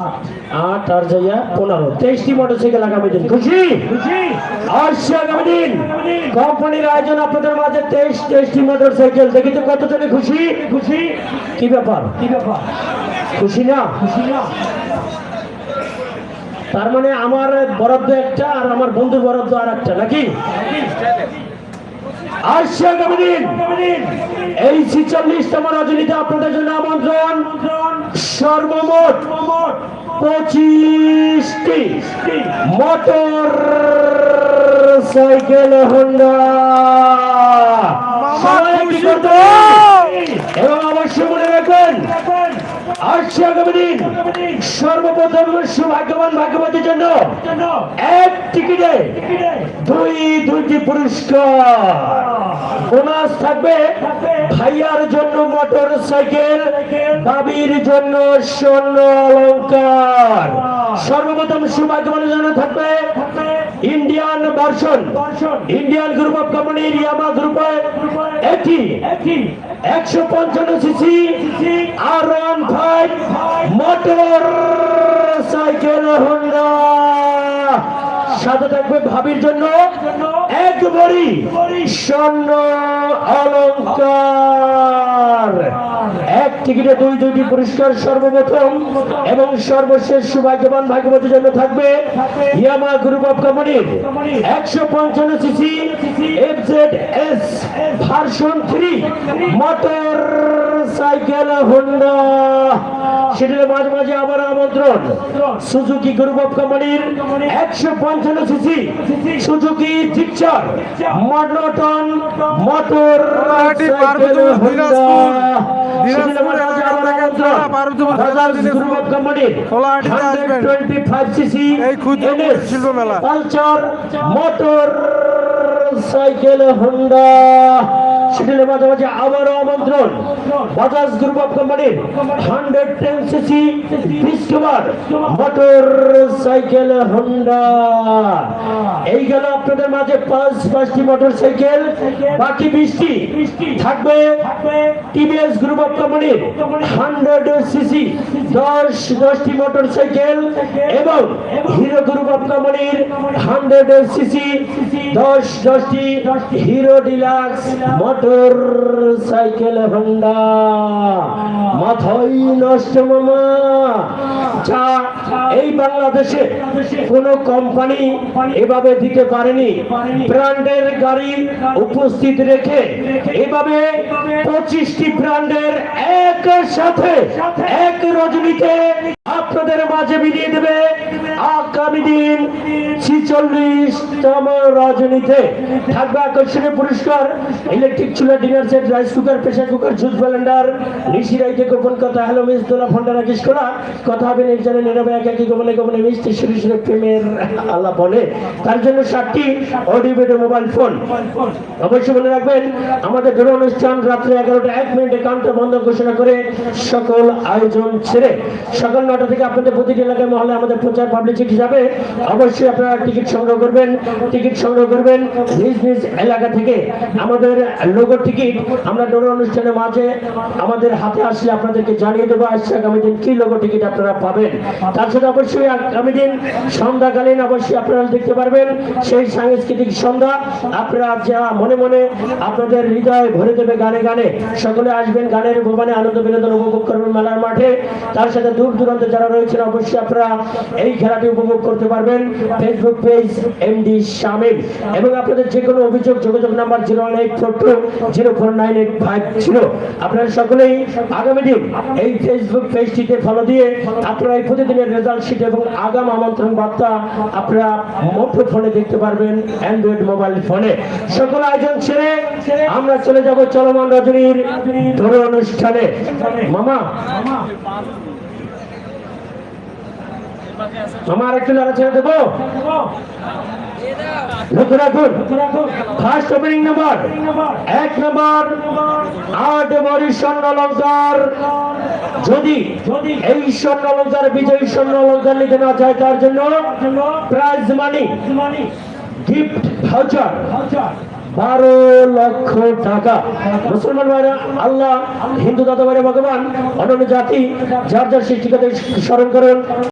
আট আর যাইয়া পনেরো। তেইশটি মোটরসাইকেল আগামী দিন। খুশি? অবশ্যই আগামী দিন। কোম্পানির আয়োজন আপনাদের মাঝে তেইশ তেইশটি মোটরসাইকেল দেখি তো কতজনে খুশি? খুশি। কি ব্যাপার? কি ব্যাপার? খুশি না? খুশি না। তার মানে আমার বরাদ্দ একটা আর আমার বন্ধুর বরাদ্দ আর একটা নাকি? আসছে আগামী দিন। এই ছিচল্লিশতম রজনীতে আপনাদের জন্য আমন্ত্রণ। সর্বমোট পঁচিশটি মোটর সাইকেল হোন্ডা। এবং অবশ্যই মনে রাখবেন আসছে আগামী দিন সর্বপ্রথম সৌভাগ্যবান ভাগ্যবতীর জন্য এক টিকিটে দুই দুইটি পুরস্কার। বোনাস থাকবে ভাইয়ার জন্য মোটর সাইকেল বাবির জন্য স্বর্ণ অলঙ্কার সর্বপ্রথম সৌভাগ্যবানের জন্য থাকবে Indian version Indian group of কোম্পানির ইয়ামা একটি একশো পঞ্চান্ন CC R one five motorcycle Honda. সাথে থাকবে ভাবির জন্য এক বড়ি স্বর্ণ অলঙ্কার টিকিটে দুই দুইটি পুরস্কার সর্বপ্রথম এবং সর্বশেষ সুভাগ্যবান ভাগ্যবতীর জন্য থাকবে ইয়ামা গ্রুপ অফ কোম্পানির একশো পঞ্চান্ন CC F Z S version three motorcycle Honda. সেটার মাঝে মাঝে আবার আমন্ত্রণ। সুজুকি গ্রুপ অফ কোম্পানির একশো পঞ্চান্ন CC Suzuki Gixxer monotone motor Kolahati, cycle Parbatipur, Honda Dinajpur, সেটার মাঝে মাঝে আবার দিনাজপুর, আমন্ত্রণ। পার্বতীপুর, বাজাজ দিনাজপুর, গ্রুপ অফ কোম্পানির কোলাহাটিতে আসবেন। 125 সিসি এই ক্ষুদ্র NS শিল্প মোটর সাইকেল হোন্ডা সেটির মাঝে মাঝে আবারও আমন্ত্রণ। বাজাজ গ্রুপ অফ কোম্পানির hundred ten CC Discover motorcycle Honda এই গেল আপনাদের মাঝে পাঁচ পাঁচটি মোটর সাইকেল বাকি বিশটি থাকবে টিভিএস গ্রুপ অফ কোম্পানির হান্ড্রেড সিসি দশ, দশটি মোটর সাইকেল এবং হিরো গ্রুপ অফ কোম্পানির হান্ড্রেড সিসি দশ, দশটি Hero Deluxe motor cycle Honda যা, এই বাংলাদেশে কোন কোম্পানি এভাবে দিতে পারেনি। ব্র্যান্ডের গাড়ি উপস্থিত রেখে এভাবে পঁচিশটি ব্র্যান্ডের এক সাথে এক রজনীতে আপনাদের মাঝে বিলিয়ে দেবে। আগামী দিন ছিচল্লিশতম রজনীতে থাকবে আকর্ষণীয় পুরস্কার। ইলেকট্রিক চুলা, dinner set, rice cooker, pressure cooker, juice blender. নিশি রাইতে গোপন কথা? হ্যালো, মিস দোলা ফন্ডা রাকেশ কোলা? কথা হবে নির্জনে নীরবে একাকি গোপনে গোপনে মিষ্টি, সুরে সুরে প্রেমের আল্লাহ বলে। তার জন্য ষাটটি অডিও ভিডিও মোবাইল ফোন। অবশ্যই মনে রাখবেন, আমাদের দূর অনুষ্ঠান রাত্রে এগারোটা, এক মিনিটে কাউন্টার বন্ধ ঘোষণা করে সকল আয়োজন ছেড়ে, সকাল নটা থেকে আপনাদের প্রতিটি এলাকায় মহলে আমাদের প্রচার পাবলিসিটি যাবে অবশ্যই আপনারা টিকিট সংগ্রহ করবেন। টিকিট সংগ্রহ করবেন নিজ নিজ এলাকা থেকে। আমাদের লোগো টিকিট আমরা দূর অনুষ্ঠানের মাঝে আমাদের হাতে আসলে আপনাদেরকে জানিয়ে দেবো আসছে আগামী দিন কি লোগো টিকিট আপনারা পাবেন। সাথে অবশ্যই আগামী দিন সন্ধ্যাকালীন অবশ্যই আপনারা দেখতে পারবেন সেই সাংস্কৃতিক সন্ধ্যা। আপনারা যা মনে মনে আপনাদের হৃদয় ভরে দেবে গানে গানে। সকলে আসবেন গানের ভবনে আনন্দ বিনোদন উপভোগ করবেন মেলার মাঠে। তার সাথে দূর দূরান্তে যারা রয়েছেন, অবশ্যই আপনারা এই খেলাটি উপভোগ করতে পারবেন। ফেসবুক পেজ এমডি শামিল এবং আপনাদের যে কোনো অভিযোগ, যোগাযোগ number zero one eight four two zero four nine eight five zero. আপনারা সকলেই আগামী দিন এই ফেসবুক পেজটিতে ফলো দিয়ে আপনারা এই প্রতিদিনের রেজাল্ট শিট এবং আগাম আমন্ত্রণ বার্তা আপনারা মোটো ফোনে দেখতে পারবেন অ্যান্ড্রয়েড মোবাইল ফোনে। সকল আয়োজন ছেড়ে আমরা চলে যাব চলমান রজনীর ধরো অনুষ্ঠানে। মামা আমার একটু নাড়াচাড়া দেবো? যদি তার জন্য প্রাইজ মানি বারো লক্ষ টাকা। মুসলমান ভাইরা, আল্লাহ, হিন্দু দাদা ভাইরা, ভগবান অন্যান্য জাতি, যার যার সৃষ্টিকাতে স্মরণ করুন।